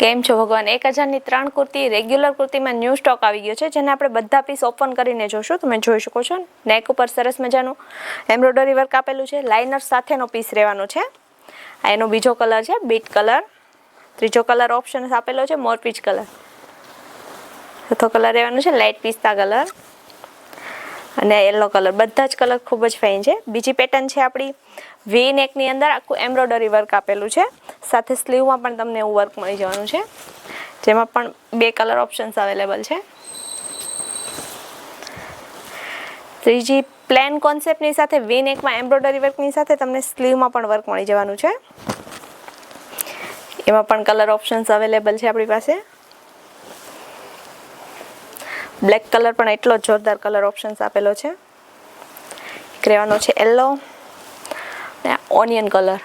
કેમ છો ભગવાન? એક હજારની ત્રણ કુર્તી રેગ્યુલર કુર્તીમાં ન્યૂ સ્ટોક આવી ગયો છે, જેને આપણે બધા પીસ ઓપન કરીને જોશું. તમે જોઈ શકો છો નેક ઉપર સરસ મજાનું એમ્બ્રોઇડરી વર્ક આપેલું છે. લાઇનર સાથેનો પીસ રહેવાનો છે. આ એનો બીજો કલર છે બીટ કલર ત્રીજો કલર ઓપ્શન આપેલો છે મોરપીચ કલર ચોથો કલર રહેવાનો છે લાઇટ પિસ્તા કલર અને યલો કલર બધા જ કલર ખૂબ જ ફાઇન છે. બીજી પેટર્ન છે આપણી વી નેકની અંદર આખું એમ્બ્રોઇડરી વર્ક આપેલું છે. સાથે સ્લીવમાં પણ તમને એવું વર્ક મળી જવાનું છે. જેમાં પણ બે કલર ઓપ્શન્સ અવેલેબલ છે. ત્રીજી પ્લેન કોન્સેપ્ટની સાથે વી નેકમાં એમ્બ્રોડરી વર્કની સાથે તમને સ્લીવમાં પણ વર્ક મળી જવાનું છે. એમાં પણ કલર ઓપ્શન્સ અવેલેબલ છે આપણી પાસે. બ્લેક કલર પણ એટલો જોરદાર કલર ઓપ્શન્સ આપેલો છે. એક રહેવાનો છે યલો અને ઓનિયન કલર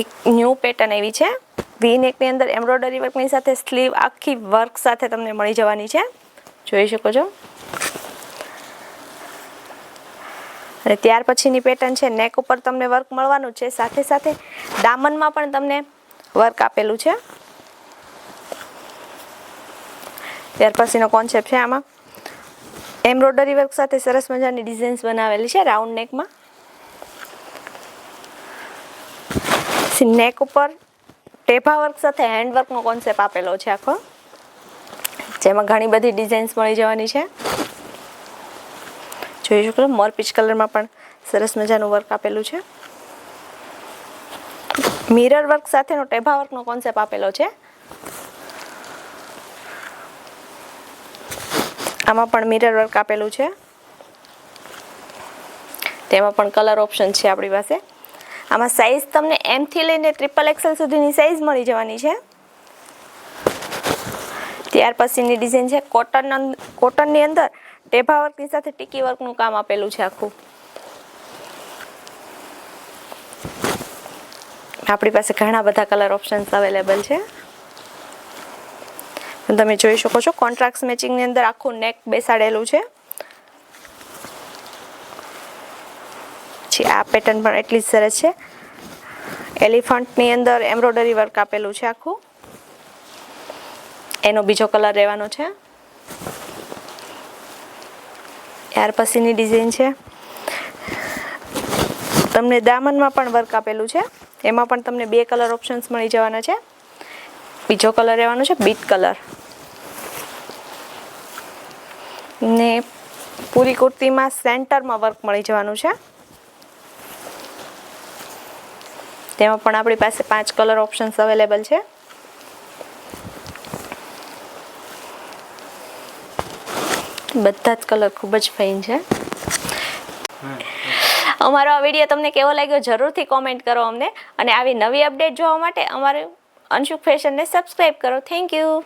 એક ન્યૂ પેટર્ન એવી છે. વી નેકની અંદર એમ્બ્રોઇડરી વર્કની સાથે સ્લીવ આખી વર્ક સાથે તમને મળી જવાની છે. જોઈ શકો છો. અને ત્યાર પછીની પેટર્ન છે નેક ઉપર તમને વર્ક મળવાનું છે. સાથે સાથે દામનમાં પણ તમને વર્ક આપેલું છે. ત્યાર પછીનો કોન્સેપ્ટ છે આમાં. એમ્બ્રોઇડરી વર્ક સાથે સરસ મજાની ડિઝાઇન્સ બનાવેલી છે રાઉન્ડ નેકમાં નેક ઉપર ટેભા વર્ક સાથે હેન્ડ વર્કનો કોન્સેપ્ટ આપેલો છે આખો. જેમાં ઘણી બધી ડિઝાઇન્સ મળી જવાની છે. જોઈ શકો મોર પીચ કલરમાં પણ સરસ મજાનું વર્ક આપેલું છે. મિરર વર્ક સાથેનો ટેભા વર્કનો કોન્સેપ્ટ આપેલો છે. આમાં પણ મિરર વર્ક આપેલું છે. તેમાં પણ કલર ઓપ્શન છે આપણી પાસે. આમાં સાઇઝ તમને એમથી લઈને ટ્રિપલ એક્સેલ સુધીની સાઇઝ મળી જવાની છે. ત્યાર પછીની ડિઝાઇન છે કોટન કોટનની અંદર ટેભા વર્કની સાથે ટીકી વર્કનું કામ આપેલું છે આખું. આપણી પાસે ઘણા બધા કલર ઓપ્શન્સ અવેલેબલ છે. તમે જોઈ શકો છો કોન્ટ્રાક્ટ મેચિંગની અંદર આખું નેક બેસાડેલું છે. પછી આ પેટર્ન પણ એટલી જ સરસ છે. એલિફન્ટની અંદર એમ્બ્રોડરી વર્ક આપેલું છે આખું. એનો બીજો કલર રહેવાનો છે. ત્યાર પછીની ડિઝાઇન છે. તમને દામનમાં પણ વર્ક આપેલું છે. એમાં પણ તમને બે કલર ઓપ્શન્સ મળી જવાના છે. બીજો કલર રહેવાનો છે બીટ કલર. ને પૂરી કુર્તીમાં સેન્ટરમાં વર્ક મળી જવાનું છે. તેમાં પણ આપણી પાસે પાંચ કલર ઓપ્શન્સ અવેલેબલ છે. બધા જ કલર ખૂબ જ ફાઇન છે. અમારો આ વીડિયો તમને કેવો લાગ્યો જરૂરથી કોમેન્ટ કરો અમને. અને આવી નવી અપડેટ જોવા માટે અમારું અનશુક ફેશનને સબસ્ક્રાઈબ કરો. Thank you